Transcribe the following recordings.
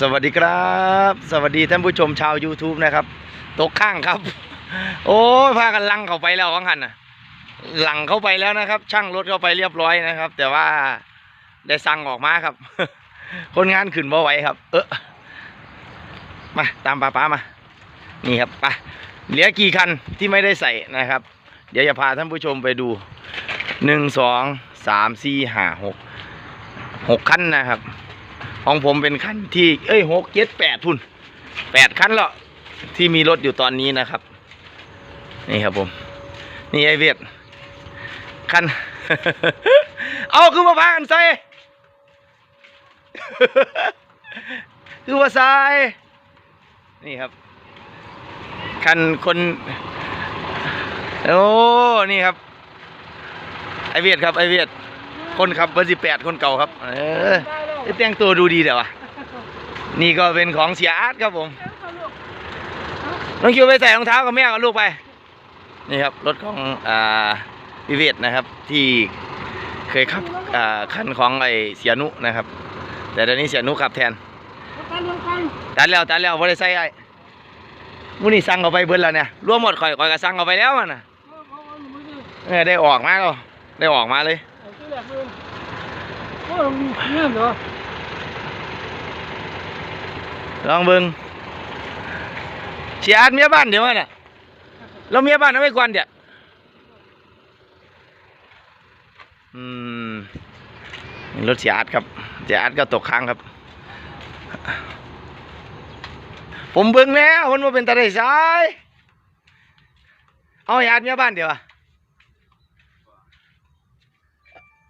สวัสดีครับ สวัสดีท่านผู้ชมชาว YouTube นะครับตกข้างครับ โอ้พากันลังเข้าไปแล้ววังหันน่ะหลังเข้าไปแล้วนะครับ ช่างรถเข้าไปเรียบร้อยนะครับ แต่ว่าได้สั่งออกมาครับ คนงานขึ้นบ่ไหวครับ เออมาตามป้าป้ามา นี่ครับไปเหลือกี่คันที่ไม่ได้ใส่นะครับ เดี๋ยวจะพาท่านผู้ชมไปดูหนึ่งสองสามสี่ห้าหกหกคันนะครับ ของผมเป็นคันที่ เอ้ยหกเจ็ดแปดพุ่นแปดคันแล้วที่มีรถอยู่ตอนนี้นะครับ นี่ครับผม นี่ไอเวียดคัน เอาคือมาพากันใส่คือว่าใส่นี่ครับ คันคนโอ้นี่ครับ ไอเวียดครับไอเวียดคนขับเบอร์สิบแปดคนเก่าครับ เออ แต่งตัวดูดีเดี๋ยววะนี่ก็เป็นของเสียอาร์ตครับผมน้องคิวไปใส่รองเท้ากับแม่กับลูกไป นี่ครับรถของอ่าพิเวทนะครับที่เคยขับอ่าคันของไอเสียนุนะครับ แต่เดี๋ยวนี้เสียนุขับแทนตัดแล้วตัดแล้วบ่ได้ใส่ไอ้มูนี่สั่งเอาไปเบิดแล้วเนี่ยรวมหมดข่อยข่อยก็สั่งเอาไปแล้วมันน่ะเออได้ออกมาแล้วได้ออกมาเลย ลองเบิงเสียอาดเมียบ้านเดี๋ยวมันน่ะเราเมียบ้านเอาไว้ก่อนเดี๋ยวอืมรถเสียอาดครับเสียอาดก็ตกค้างครับ ผมเบิ่งแล้วคนว่าเป็นตาได้สายเอาไอ้อาดเมียบ้านเดี๋ยวอะ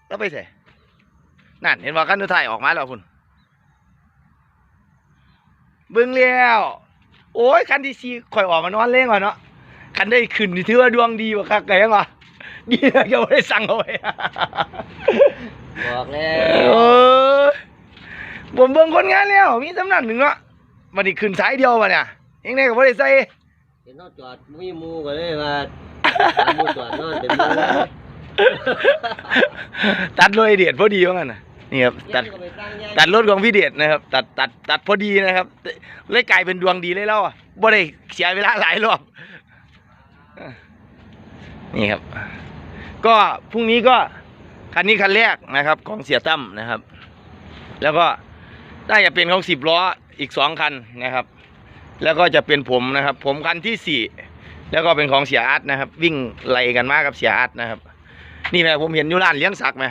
แล้วไปใส่ นั่นเห็นว่ากันทุไทายออกมาแล้วคุณเบิ่งแล้วโอ้ยคันที่สี่ข่อยออกมานอนเล่งก่อนเนาะคันได้ขึ้นนี่ถือว่าดวงดีกว่าคักไก่ยังวะดีนะยังไม่ได้สั่งเอาไว้บอกแล้โอ้วยผมเบิ่งคนงานแล้ว มีสำนักหนึ่งเนาะมันนี่ขึ้นสายเดียวมาเนี่ยยังไงก็บ่ได้ใส่เห็นนอนจอดมีหมูก็เลยว่าหาหมูจอดนอนเต็มหมูตัดเลยเดียดพอดีว่างั้นน่ะ นี่ครับตัดยังก็ไปสร้างย่างตัดรถของพี่เดชนะครับ ตัดตัดตัดพอดีนะครับเลยกลายเป็นดวงดีเลยแล้วอะบ่ได้เสียเวลาหลายรอบนี่ครับ ก็พรุ่งนี้ก็คันนี้คันแรกนะครับ ของเสียตั้มนะครับ แล้วก็น่าจะเป็นของสิบล้ออีกสองคันนะครับ แล้วก็จะเป็นผมนะครับ ผมคันที่สี่แล้วก็เป็นของเสียอาร์ตนะครับ วิ่งไล่กันมากกับเสียอาร์ตนะครับ นี่แม่ผมเห็นอยู่ร้านเลี้ยงสักไหม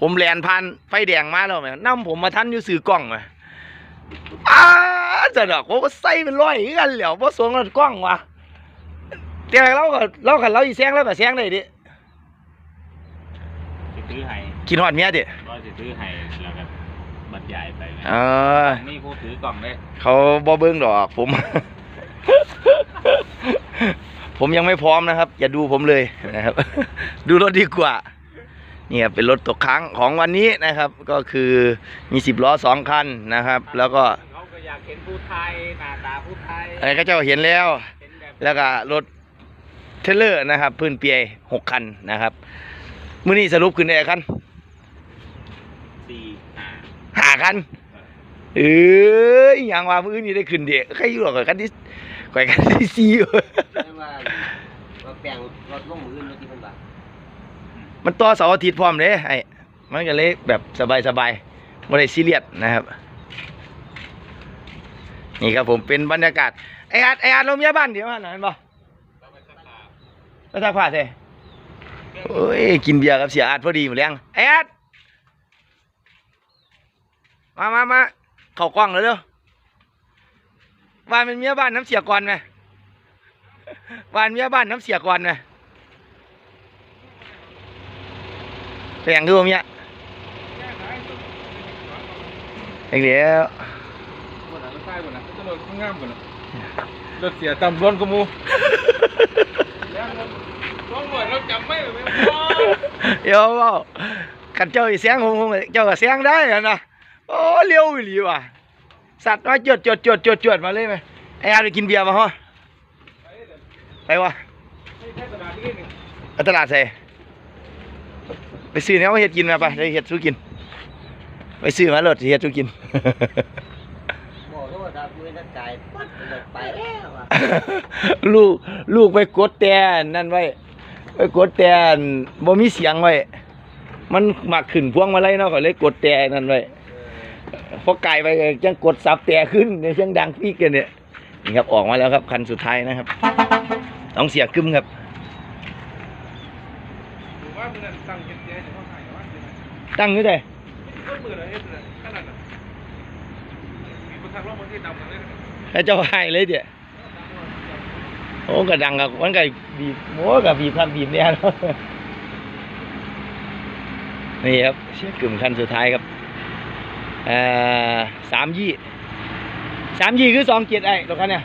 ผมแลนผ่านไฟแดงมาแล้วแม่นำผมมาทันอยู่ซื้อกล้องแม่อ้าจะดอกผมก็ใส่เป็นร้อยคือกันแล้วบ่สวงกับกล้องว่ะแต่เราก็เราก็เราอีแซงแล้วก็แซงได้ดิสิซื้อให้กินฮอดเมียดิก็สิซื้อให้แล้วก็บรรยายไปนะเออนี่ผู้ถือกล่องได้เขาบ่เบิ่งดอกผม ผมยังไม่พร้อมนะครับ อย่าดูผมเลยนะครับ ดูรถดีกว่า เนี่ยเป็นรถตกค้างของวันนี้นะครับ ก็คือมีสิบล้อสองคันนะครับ แล้วก็เขาก็อยากเห็นผู้ไทยหน้าตาผู้ไทยไอ้เขาเจ้าเห็นแล้ว เห็นแบบแล้วก็รถเทรลเลอร์นะครับพื้นเปียหกคันนะครับมื้อนี้สรุปขึ้นได้คันสี่ห้าห้าคันเอ้ยอยังว่ามื้อนี้ได้ขึ้นเด็กใครอยู่หรอกคันที่ข่อยคันที่สี่แต่ว่าว่าแปลงรถลงมืออื่นรถที่เพิ่นว่า มันต่อเสาร์อาทิตย์พร้อมเด้ไอ้มันก็เลยแบบสบายๆไม่ได้ซีเรียสนะครับ นี่ครับผมเป็นบรรยากาศไอ้อาร์ตไอ้อาร์ตเราเมียบ้านเดี๋ยวมาหน่อยเห็นบ่แล้วซักผ้าเซ่โอ้ยกินเบียร์กับเสียอาร์ตพอดีหมดแล้วไอ้อาร์ตมามามาเข้ากล้องเลยเด้อวานเป็นเมียบ้านน้ำเสียก่อนไหมวานเมียบ้านน้ำเสียก่อนไหม แปลงดูเมียเองเดียวบนนั้นรถไฟบนนั้นจะรถข้างงามบนนั้นรถเสียตำร้อนกมูแล้วรถร้อนหมดเราจำไม่เลยไม่พอเดี๋ยวเว่ากันเจ้าอีเสียงผมผมเจ้าก็เสียงได้อะนะโอ้เร็วอีหลีว่ะสัตว์น้อยจวดจวดจวดจวดจวดมาเลยไหมไอ้อาไปกินเบียร์มาฮะไปวะแค่ตลาดนี้นี่เอาตลาดใส่ ไปซื้อแนวเฮ็ดกินมาไปได้เฮ็ดสู้กิน ไปซื้อมารถสิเฮ็ดสุกินบอกโทษครับมือนักไก่ปั๊ดเลยไปแล้วอะลูกลูกไปกดแต่นั่นไว้ไปกดแต่บ่มีเสียงไว้ มันมักขึ้นพวงมาลัยเนาะก็เลยกดแต่นั่นไว้พอไกลไปก็ยังกดซับแต่ขึ้นเนี่ยยังดังปีกกันเนี่ยนี่ครับออกมาแล้วครับคันสุดท้ายนะครับต้องเสียกึมครับหรือว่า มือนั้นตั้งเฮ็ดแย่จะเข้าหายว่าเฮ็ดตั้งอยู่ได้ก็มือละเฮ็ดเลยขนาดนั้นมีคนทางรอบประเทศดำกันเลยนะแล้วเจ้าให้เลยเดี๋ยโอ้ก็ดังกับมันก็บีบโอ้ก็บีบทำบีบเนี่ยเนาะนี่ครับเสียกึมคันสุดท้ายครับเอ่อสามยี่สามยี่คือสองเกียรไอ้ตรงนั้นเนี่ย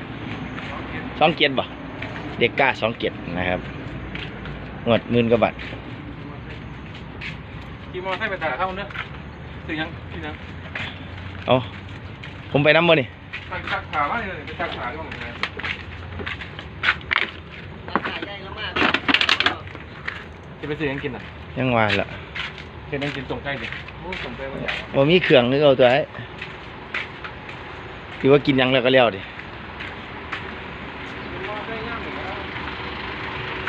สองเกียรบ่เด็กกล้าสองเกียรนะครับงวดหมื่นกว่าบาท ขี่มอเตอร์ไซค์ไปตลาดเท่าเนื้อถึงยังที่ยังเอาผมไปน้ำบ่นี่ตักตักขาว่าเนี่ยไปตักขาก็เหมือนกันนักไก่ได้แล้วมากจะไปซื้อยังกินอะยังว่าละเห็นยังกินส่งใกล้ดิโอ้ส่งไปว่าอย่างบ่มีเครื่องนึกเอาตัวไอ้ที่ว่ากินหยังแล้วก็แล้วดิว่าได้ย่างหรือว่า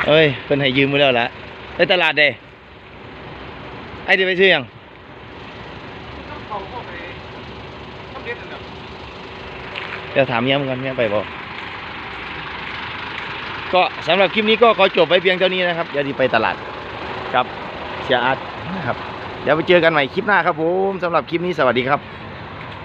เอ้ยเพิ่นให้ยืมมาแล้วละไปตลาดเด้ ไอ้เดียวไปซื้อยังเดี๋ยวถามเมียมึงกันเมียไปบอกก็สำหรับคลิปนี้ก็ขอจบไปเพียงเท่านี้นะครับเดี๋ยวดีไปตลาดครับเชียร์อาร์ตนะครับเดี๋ยวไปเจอกันใหม่คลิปหน้าครับผมสำหรับคลิปนี้สวัสดีครับ